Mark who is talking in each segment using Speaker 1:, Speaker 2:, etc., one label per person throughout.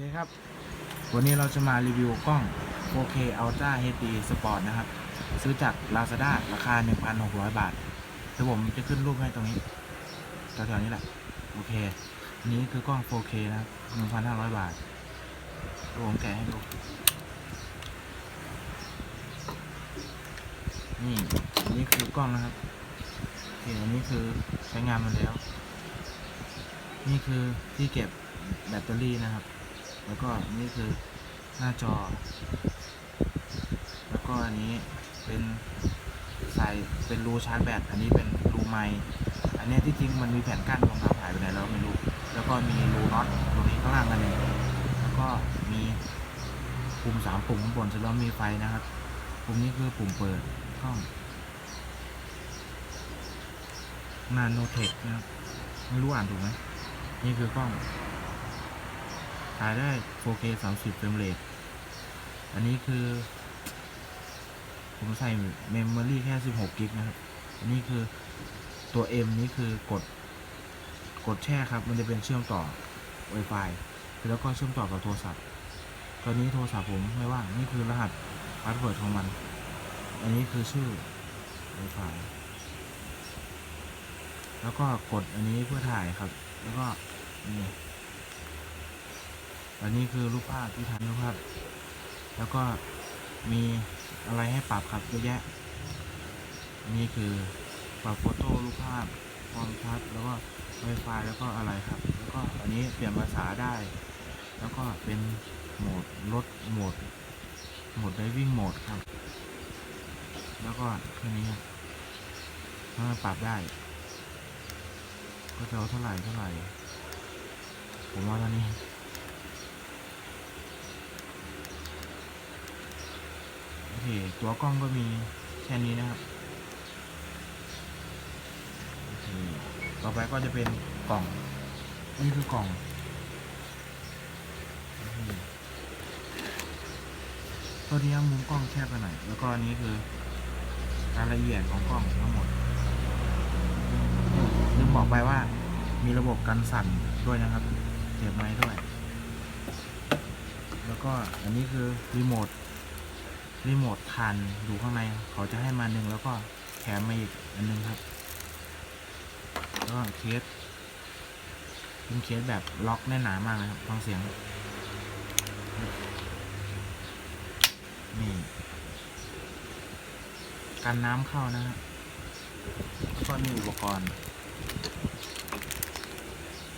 Speaker 1: เคครับ วันนี้เราจะมารีวิวกล้อง 4K Ultra HD Sport นะครับ ซื้อจาก Lazada ราคา 1,600 บาทเดี๋ยวผมจะขึ้นรูปให้ตรงนี้แถวๆนี้แหละ โอเค นี้คือกล้อง 4K นะครับ 1,500 บาทเดี๋ยวผมแกะให้ดู นี่นนี้คือกล้องนะครับโอเคอันนี้คือใช้งานมาแล้ว นี่คือที่เก็บแบตเตอรี่นะครับ แล้วก็นี่คือหน้าจอ แล้วก็อันนี้เป็นใส่เป็นรูชาร์จแบต อันนี้เป็นรูไมค์อันนี้ที่จริงมันมีแผ่นกั้นรองเท้าหายไปไหนแล้วไม่รู้ แล้วก็มีรูน็อตตรงนี้ข้างล่างกันเองแล้วก็มีปุ่มสามปุ่มข้างบนเสร็จแล้วมีไฟนะครับ ปุ่มนี้คือปุ่มเปิดกล้องนาโนเทคนะครับ ไม่รู้อ่านถูกไหมนี่คือกล้อง ถ่ายได้ 4K 30เฟรมเรทอันนี้คือ ผมใส่เมมโมรี่แค่ 16กิกนะครับ อันนี้คือตัว M นี่คือกด กดแช่ครับ มันจะเป็นเชื่อมต่อ Wi-Fi แล้วก็เชื่อมต่อกับโทรศัพท์ ตอนนี้โทรศัพท์ผมไม่ว่าง นี่คือรหัสพาสเวิร์ดของมัน อันนี้คือชื่อ Wi-Fi แล้วก็กดอันนี้เพื่อถ่ายครับ แล้วก็นี่ อันนี้คือรูปภาพที่ทันรูปภาพ แล้วก็มีอะไรให้ปรับครับเยอะแยะนนี้คือปรับโฟโต้รูปภาพความชัดแล้วก็ไวไฟแล้วก็อะไรครับ แล้วก็อันนี้เปลี่ยนภาษาได้ แล้วก็เป็นโหมดลดโหมดโหมดไดวิ่งโหมดครับ แล้วก็แค่นี้ครับถ้าปรับได้ ก็จะเอาเท่าไหร่เท่าไหร่ ผมว่าตอนนี้ โอเค ตัวกล้องก็มีแค่นี้นะครับโอเคต่อไปก็จะเป็นกล่อง นี่คือกล่องโอเคตัวนี้มุมกล้องแคบไปหน่อย แล้วก็อันนี้คือรายละเอียดของกล้องทั้งหมดลืมบอกไปว่ามีระบบกันสั่นด้วยนะครับเสียบไม้ด้วย แล้วก็อันนี้คือรีโมท รีโมททันอยู่ข้างใน เขาจะให้มาหนึ่งแล้วก็แถมมาอีกอันหนึงครับ แล้วก็เคสเป็นเคสแบบล็อกแน่นหนามากนะครับฟังเสียง นี่กันน้ำเข้านะฮะแล้วก็มีอุปกรณ์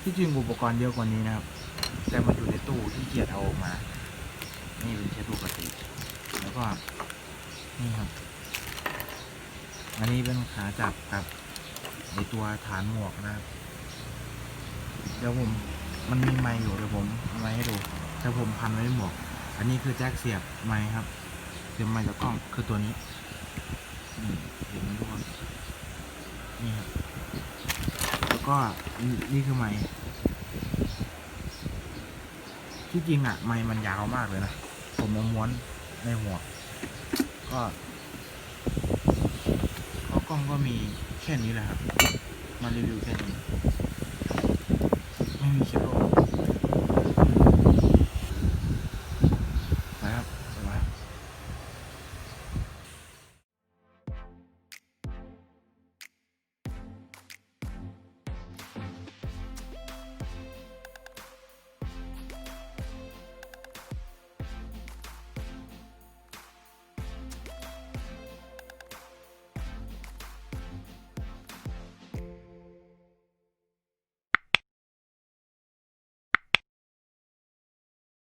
Speaker 1: ที่จริงอุปกรณ์เยอะกว่านี้นะครับ แต่มันอยู่ในตู้ที่เกียจเอาออกมา นี่เป็นเคสปกติ แล้ วก็นี่ครับ อันนี้เป็นขาจับกับในตัวฐานหมวกนะครับ เดี๋ยวผมมันมีไม้อยู่เดี๋ยวผมเอาไว้ให้ดูแต่ผมพันไว้ในหมวก อันนี้คือแจ็คเสียบไม้ครับ เสียบไม้จากกล้องคือตัวนี้นี่เห็นไหมทุกคนนี่ครับแล้วก็นี่คือไม้ที่จริงอะไม้มันยาวมากเลยนะ ผมม้วน ในหัวก็ก็กล้องก็มีแค่นี้แหละครับ มารีวิวแค่นี้ ไม่มีคลิปลง